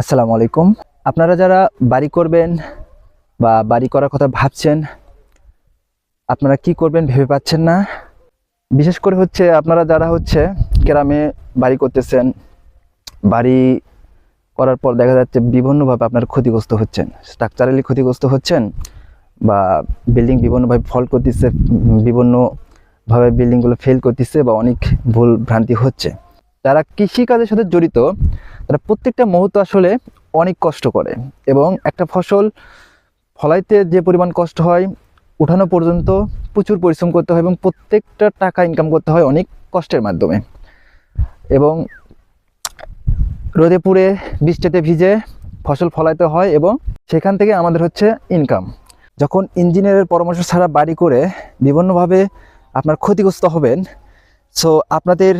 আসসালামু আলাইকুম। আপনারা যারা বাড়ি করবেন বা বাড়ি করার কথা ভাবছেন, আপনারা কি করবেন ভেবে পাচ্ছেন না। বিশেষ করে হচ্ছে আপনারা যারা হচ্ছে গ্রামে বাড়ি করতেছেন, বাড়ি করার পর দেখা যাচ্ছে বিভিন্নভাবে আপনার ক্ষতিগ্রস্ত হচ্ছেন স্ট্রাকচারালি ক্ষতিগ্রস্ত হচ্ছেন বা বিল্ডিং বিভিন্নভাবে ফল করতেছে, বিভিন্নভাবে বিল্ডিংগুলো ফেল করতেছে বা অনেক ভুল ভ্রান্তি হচ্ছে। যারা কৃষিকাজের সাথে জড়িত, তারা প্রত্যেকটা মুহূর্ত আসলে অনেক কষ্ট করে এবং একটা ফসল ফলাইতে যে পরিমাণ কষ্ট হয়, উঠানো পর্যন্ত প্রচুর পরিশ্রম করতে হয় এবং প্রত্যেকটা টাকা ইনকাম করতে হয় অনেক কষ্টের মাধ্যমে। এবং রোদে পুড়ে বৃষ্টিতে ভিজে ফসল ফলাইতে হয় এবং সেখান থেকে আমাদের হচ্ছে ইনকাম যখন ইঞ্জিনিয়ারের পরামর্শ ছাড়া বাড়ি করে বিভিন্নভাবে আপনার ক্ষতিগ্রস্ত হবেন সো আপনাদের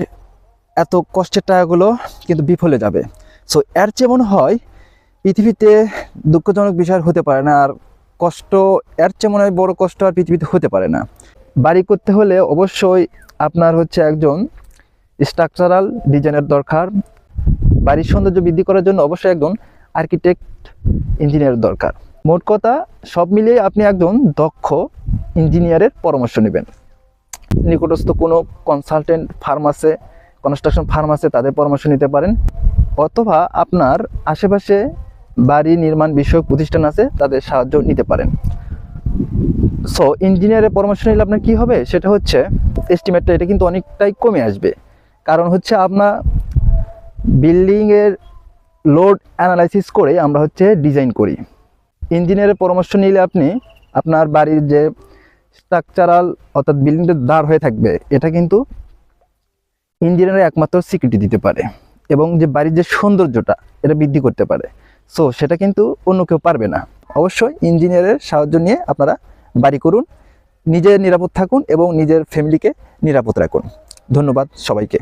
এত কষ্টের টাকাগুলো কিন্তু বিফলে যাবে। সো এর চেয়ে মনে হয় পৃথিবীতে দুঃখজনক বিষয় হতে পারে না আর কষ্ট, এর চেয়ে মনে হয় বড়ো কষ্ট আর পৃথিবীতে হতে পারে না। বাড়ি করতে হলে অবশ্যই আপনার হচ্ছে একজন স্ট্রাকচারাল ডিজাইনের দরকার। বাড়ির সৌন্দর্য বৃদ্ধি করার জন্য অবশ্যই একজন আর্কিটেক্ট ইঞ্জিনিয়ার দরকার। মোট কথা, সব মিলিয়ে আপনি একজন দক্ষ ইঞ্জিনিয়ারের পরামর্শ নেবেন। নিকটস্থ কোনো কনসালটেন্ট ফার্মাসে কনস্ট্রাকশন ফার্ম আছে, তাদের পরামর্শ নিতে পারেন। অথবা আপনার আশেপাশে বাড়ি নির্মাণ বিষয়ক প্রতিষ্ঠান আছে, তাদের সাহায্য নিতে পারেন। সো ইঞ্জিনিয়ারের পরামর্শ নিলে আপনার কী হবে? সেটা হচ্ছে এস্টিমেটটা এটা কিন্তু অনেকটাই কমে আসবে। কারণ হচ্ছে আপনার বিল্ডিংয়ের লোড অ্যানালাইসিস করে আমরা হচ্ছে ডিজাইন করি। ইঞ্জিনিয়ারের পরামর্শ নিলে আপনি আপনার বাড়ির যে স্ট্রাকচারাল অর্থাৎ বিল্ডিংটা দাঁড় হয়ে থাকবে, এটা কিন্তু ইঞ্জিনিয়ার একমাত্র স্বীকৃতি দিতে পারে এবং যে বাড়ির যে সৌন্দর্যটা, এটা বৃদ্ধি করতে পারে। সো সেটা কিন্তু অন্য কেউ পারবে না। অবশ্যই ইঞ্জিনিয়ারের সাহায্য নিয়ে আপনারা বাড়ি করুন, নিজে নিরাপদ থাকুন এবং নিজের ফ্যামিলিকে নিরাপদ রাখুন। ধন্যবাদ সবাইকে।